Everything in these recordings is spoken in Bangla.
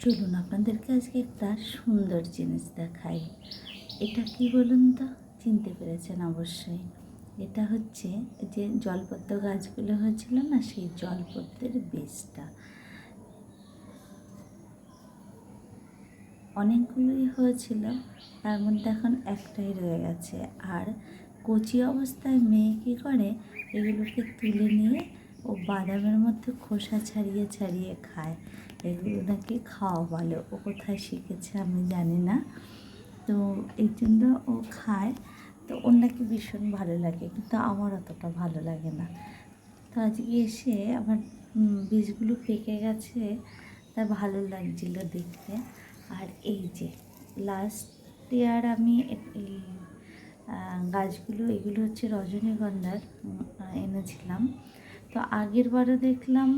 চলুন, আপনাদেরকে আজকে একটা সুন্দর জিনিস দেখাই। এটা কি বলুন তো? চিনতে পেরেছেন অবশ্যই। এটা হচ্ছে যে জলপদ্ম গাছগুলো হয়েছিল না, সেই জলপদ্মের বীজটা। অনেকগুলোই হয়েছিল, তার মধ্যে এখন একটাই রয়ে গেছে। আর কচি অবস্থায় মেয়ে কী করে? এগুলোকে তুলে নিয়ে ও বাদামের মধ্যে খোসা ছাড়িয়ে ছাড়িয়ে খায়। এগুলো নাকি খাওয়া ভালো ও কোথায় শিখেছে আমি জানি না। তো এই জন্য ও খায়। তো ওর নাকি ভীষণ ভালো লাগে, কিন্তু আমার অতটা ভালো লাগে না। তো আজকে এসে আমার বীজগুলো পেকে গেছে। তা ভালো লাগছিল দেখতে। আর এই যে লাস্ট ইয়ার আমি গাছগুলো, এগুলো হচ্ছে রজনীগন্ধার এনেছিলাম। তো আগের বারও দেখলাম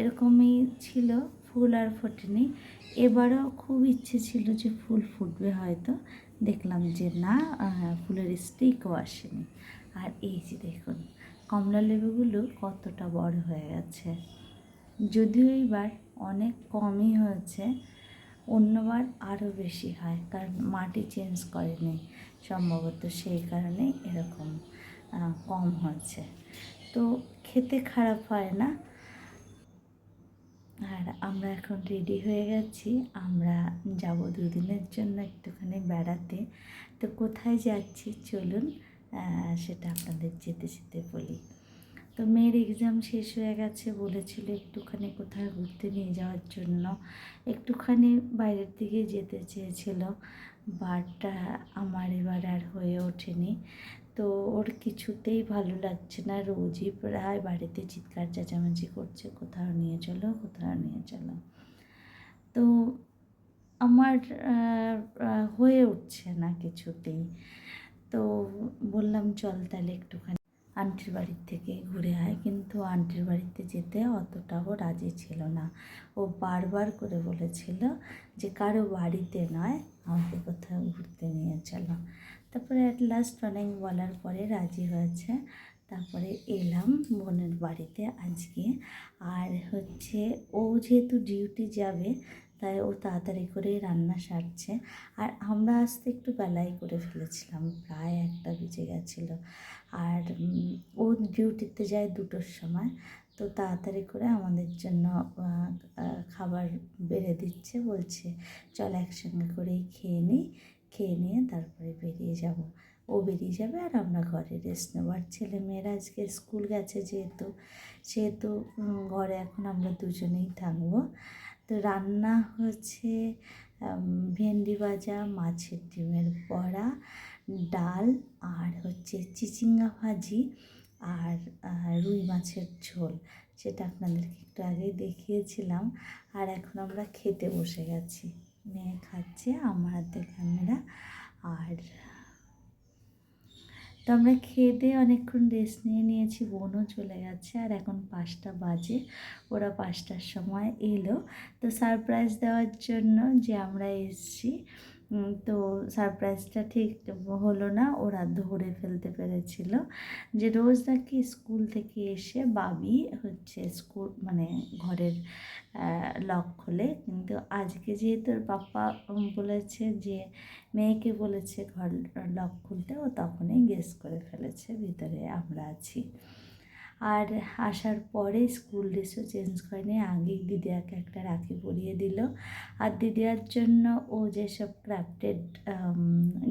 এরকমই ছিল ফুল আর ফোটেনি। এবারও খুব ইচ্ছে ছিল যে ফুল ফুটবে হয়তো। দেখলাম যে না ফুলের স্টিকও আসেনি। আর এই যে দেখুন, কমলা লেবুগুলো কতটা বড় হয়ে গেছে। যদিও এইবার অনেক কমই হয়েছে, অন্যবার আরও বেশি হয়, কারণ মাটি চেঞ্জ করেনি। সম্ভবত সেই কারণে এরকম কম হয়েছে। তো খেতে খারাপ হয় না। আর আমরা এখন রেডি হয়ে গেছি। আমরা যাব দুদিনের জন্য একটুখানি বেড়াতে। তো কোথায় যাচ্ছি চলুন সেটা আপনাদের যেতে যেতে বলি। তো মেয়ের এক্সাম শেষ হয়ে গেছে, বলেছিল একটুখানি কোথায় ঘুরতে নিয়ে যাওয়ার জন্য। একটুখানি বাইরের দিকে যেতে চেয়েছিল বাট আমার এবার আর হয়ে ওঠেনি। তো ওর কিছুতেই ভালো লাগছে না। রোজই প্রায় বাড়িতে চিৎকার, চেঁচামেচি করছে, কোথাও নিয়ে চলো, কোথাও নিয়ে চলো। তো আমার হয়ে উঠছে না কিছুতেই। তো বললাম, চল তাহলে একটুখানি আন্টির বাড়ির থেকে ঘুরে আয়। কিন্তু আন্টির বাড়িতে যেতে অতটাও রাজি ছিল না। ও বারবার করে বলেছিল যে, কারও বাড়িতে নয়, আমাকে কোথাও ঘুরতে নিয়ে চলো। তারপরে অ্যাট লাস্ট অনেক বলার পরে রাজি হয়েছে। তারপরে এলাম বোনের বাড়িতে আজকে। আর হচ্ছে ও যেহেতু ডিউটি যাবে, তাই ও তাড়াতাড়ি করেই রান্না সারছে। আর আমরা আসতে একটু বেলাই করে ফেলেছিলাম, প্রায় একটা বেজে গেছিল। আর ও ডিউটিতে যায় দুটোর সময়, তো তাড়াতাড়ি করে আমাদের জন্য খাবার বেড়ে দিচ্ছে। বলছে, চল একসঙ্গে করেই খেয়ে নিই খেয়ে নিয়ে তারপরে বেরিয়ে যাব। ও বেরিয়ে যাবে আর আমরা ঘরে রেস্ট নেব। আর ছেলে মেয়েরা আজকে স্কুল গেছে যেহেতু, সেহেতু ঘরে এখন আমরা দুজনেই থাকব। তো রান্না হচ্ছে ভেন্ডি ভাজা, মাছের ডিমের বড়া, ডাল আর হচ্ছে চিচিঙ্গা ভাজি আর রুই মাছের ঝোল। সেটা আপনাদেরকে একটু আগেই দেখিয়েছিলাম। আর এখন আমরা খেতে বসে গেছি। মেয়ে খাচ্ছে আমার হাতে ক্যামেরা। আর তো আমরা খেয়ে দিয়ে অনেকক্ষণ রেস্ট নিয়ে নিয়েছি, বোনও চলে গেছে। আর এখন পাঁচটা বাজে, ওরা পাঁচটার সময় এলো। তো সারপ্রাইজ দেওয়ার জন্য যে আমরা এসছি তো সারপ্রাইজটা ঠিক হলো না। ওরা ধরে ফেলতে পেরেছিল যে রোজ নাকি স্কুল থেকে এসে বাবি হচ্ছে স্কুল মানে ঘরের লক খোলে। কিন্তু আজকে যেহেতু পাপা বলেছে যে মেয়েকে বলেছে ঘর লক খুলতে, ও তখনই গেস করে ফেলেছে, ভিতরে আমরা আছি। আর আসার পরে স্কুল ড্রেসও চেঞ্জ করেনি আগেই দিদিয়াকে একটা রাখি পরিয়ে দিল। আর দিদিয়ার জন্য ও যেসব ক্রাফটেড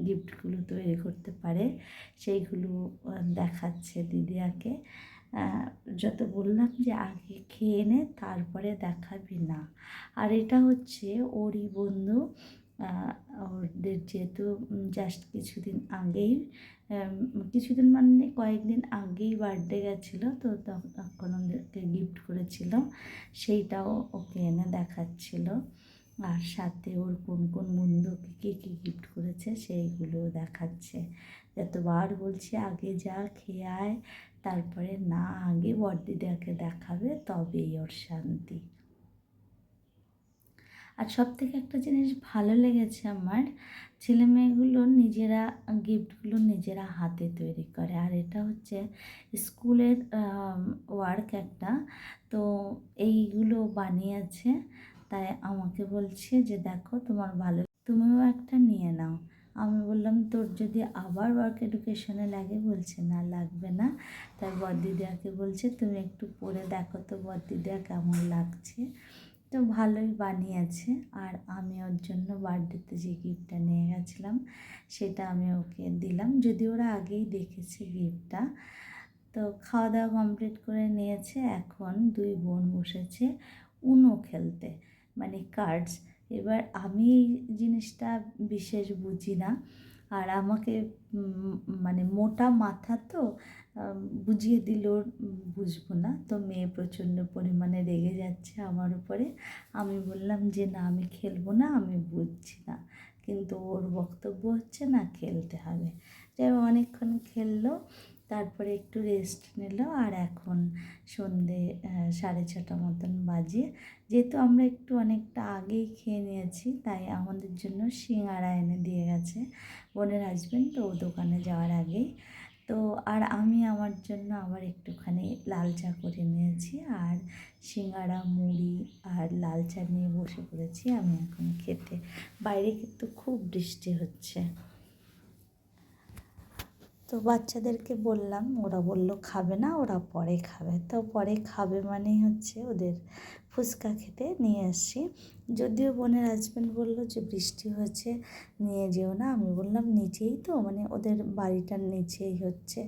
গিফটগুলো তৈরি করতে পারে, সেইগুলো দেখাচ্ছে দিদিয়াকে। যত বললাম যে আগে খেয়ে নে, তারপরে দেখাবি না। আর এটা হচ্ছে ওরই বন্ধু ওদের যেহেতু জাস্ট কিছুদিন আগেই কিছুদিন মানে কয়েকদিন আগেই বার্থডে গেছিল, তো তখন ওদেরকে গিফট করেছিল, সেইটাও ওকে এনে দেখাচ্ছিল। আর সাথে ওর কোন কোন বন্ধুকে কী কী গিফট করেছে সেইগুলো দেখাচ্ছে। যতবার বলছি আগে যা খেয়ে আয়, তারপরে না, আগে বড়দিদাকে দেখাবে, তবেই ওর শান্তি। আর সব থেকে একটা জিনিস ভালো লেগেছে আমার, ছেলে মেয়েগুলো নিজেরা গিফটগুলো নিজেরা হাতে তৈরি করে। আর এটা হচ্ছে স্কুলের ওয়ার্ক একটা। তো এইগুলো বানিয়েছে, তাই আমাকে বলছে যে, দেখো তোমার ভালো তুমিও একটা নিয়ে নাও। আমি বললাম, তোর যদি আবার ওয়ার্ক এডুকেশনে লাগে, বলছে, না, লাগবে না। তাই বদ্দিদিয়াকে বলছে, তুমি একটু পরে দেখো তো বদ্দিদিয়া কেমন লাগছে? তো ভালোই বানিয়েছে। আর আমি ওর জন্য বার্থডেতে যে গিফটটা নিয়ে গেছিলাম, সেটা আমি ওকে দিলাম। যদি ওরা আগেই দেখেছে গিফটটা তো খাওয়া দাওয়া কমপ্লিট করে নিয়েছে। এখন দুই বোন বসেছে উনো খেলতে মানে কার্ডস এবার আমি এই জিনিসটা বিশেষ বুঝি না। আর আমাকে মানে মোটা মাথা তো বুঝিয়ে দিল বুঝব না। তো মেয়ে প্রচণ্ড পরিমাণে রেগে যাচ্ছে আমার উপরে। আমি বললাম যে, না, আমি খেলব না, আমি বুঝছি না। কিন্তু ওর বক্তব্য হচ্ছে না, খেলতে হবে। যাই অনেকক্ষণ খেললো। তারপরে একটু রেস্ট নিল আর এখন সন্ধে সাড়ে ছটা মতন বাজে। যেহেতু আমরা একটু অনেকটা আগেই খেয়ে নিয়েছি, তাই আমাদের জন্য সিঙাড়া এনে দিয়ে গেছে বোনের হাজব্যান্ড তো ও দোকানে যাওয়ার আগেই। তো আর আমি আমার জন্য আবার একটুখানি লাল চা করে নিয়েছি আর সিঙ্গাড়া মুড়ি আর লাল চা নিয়ে বসে পড়েছি। আমি এখন খেতে, বাইরে কিন্তু খুব বৃষ্টি হচ্ছে। তো বাচ্চাদেরকে বললাম, ওরা বলল, খাবে না, ওরা পরে খাবে। তো পরে খাবে মানেই হচ্ছে ওদের ফুচকা খেতে নিয়ে আসি যদিও বোনের হাজব্যান্ড বলল যে, বৃষ্টি হয়েছে, নিয়ে যেও না। আমি বললাম, নিচেই তো? মানে ওদের বাড়িটার নিচেই হচ্ছে।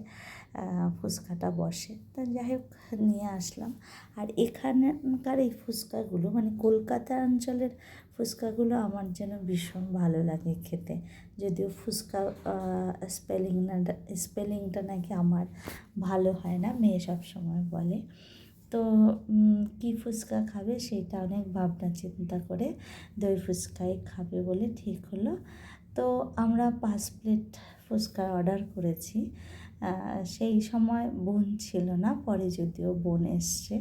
ফুচকাটা বসে। তা যাই হোক, নিয়ে আসলাম। আর এখানকার এই ফুচকাগুলো মানে কলকাতা অঞ্চলের ফুচকাগুলো আমার যেন ভীষণ ভালো লাগে খেতে। যদিও ফুচকা স্পেলিংটা স্পেলিংটা নাকি আমার ভালো হয় না, মেয়ে সব সময় বলে। তো কী ফুচকা খাবে সেটা অনেক ভাবনা চিন্তা করে দই ফুচকাই খাবে বলে ঠিক হলো। তো আমরা পাঁচ প্লেট ফুচকা অর্ডার করেছি। সেই সময় বোন ছিল না, পরে যদিও বোন এসছে।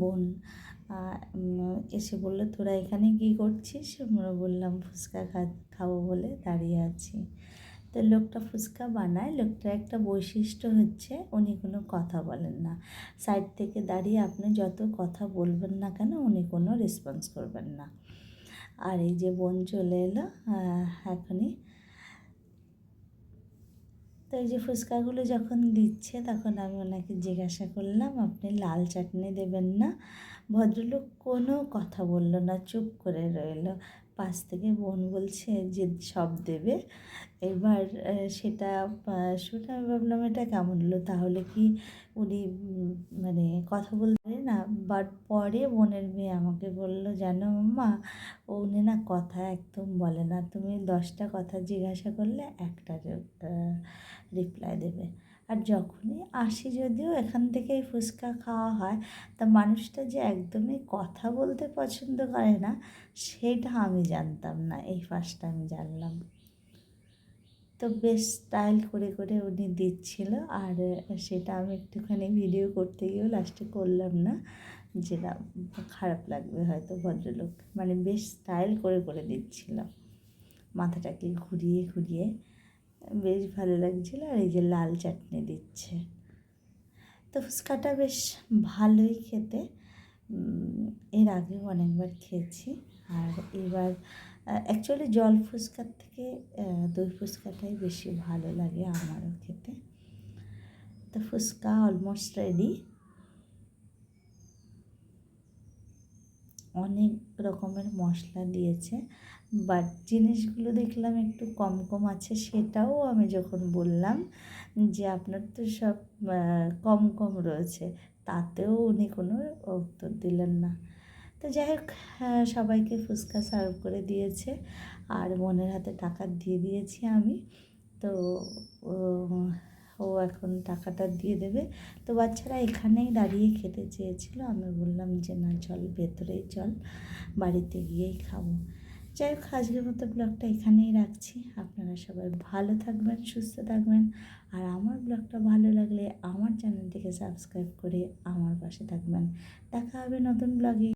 বোন এসে বলল, তোরা এখানে কী করছিস? আমরা বললাম, ফুচকা খা, খাব বলে দাঁড়িয়ে আছি। তো লোকটা ফুচকা বানায়, লোকটার একটা বৈশিষ্ট্য হচ্ছে, উনি কোনো কথা বলেন না। সাইড থেকে দাঁড়িয়ে আপনি যত কথা বলবেন না কেন, উনি কোনো রেসপন্স করবেন না। আর এই যে বোন চলে এলো এখনই তো এই যে ফুচকাগুলো যখন দিচ্ছে তখন আমি ওনাকে জিজ্ঞাসা করলাম, আপনি লাল চাটনি দেবেন না? ভদ্রলোক কোনো কথা বলল না, চুপ করে রইল। পাশ থেকে বোন বলছে যে সব দেবে। এবার সেটা শুনে আমি ভাবলাম এটা কেমন হলো? তাহলে কি উনি মানে কথা বলতে না? বাট পরে বোনের মেয়ে আমাকে বলল, জানো মাম্মা উনি না কথা একদম বলে না। তুমি দশটা কথা জিজ্ঞাসা করলে একটা রিপ্লাই দেবে। আর যখনই আসি যদিও এখান থেকেই ফুচকা খাওয়া হয়, তা মানুষটা যে একদমই কথা বলতে পছন্দ করে না, সেটা আমি জানতাম না, এই ফার্স্ট আমি জানলাম। তো বেশ স্টাইল করে করে উনি দিচ্ছিল, আর সেটা আমি একটুখানি ভিডিও করতে গিয়েও লাস্টে করলাম না, যেটা খারাপ লাগবে হয়তো ভদ্রলোক মানে বেশ স্টাইল করে করে দিচ্ছিল। মাথাটাকে ঘুরিয়ে ঘুরিয়ে বেশ ভালো লাগছিল আর এই যে লাল চাটনি দিচ্ছে। তো ফুচকাটা বেশ ভালোই খেতে। এর আগেও অনেকবার খেয়েছি। আর এবার অ্যাকচুয়ালি জল ফুচকার থেকে দই ফুচকাটাই বেশি ভালো লাগে আমারও খেতে। তো ফুচকা অলমোস্ট রেডি অনেক রকমের মশলা দিয়েছে বাট জিনিসগুলো দেখলাম একটু কম কম আছে সেটাও আমি যখন বললাম যে আপনার তো সব কম কম রয়েছে তাতেও উনি কোনো উত্তর দিলেন না। তো যাই হোক আহ, সবাইকে ফুচকা সার্ভ করে দিয়েছে আর বোনের হাতে টাকা দিয়ে দিয়েছি আমি। তো ও এখন টাকাটা দিয়ে দেবে। তো বাচ্চারা এখানেই দাঁড়িয়ে খেতে চেয়েছিল। আমি বললাম যে, না, চল ভেতরেই চল, বাড়িতে গিয়েই খাব। যাই হোক, আজকের মতো ব্লগটা এখানেই রাখছি। আপনারা সবাই ভালো থাকবেন, সুস্থ থাকবেন। আর আমার ব্লগটা ভালো লাগলে আমার চ্যানেলটিকে সাবস্ক্রাইব করে আমার পাশে থাকবেন। দেখা হবে নতুন ব্লগে।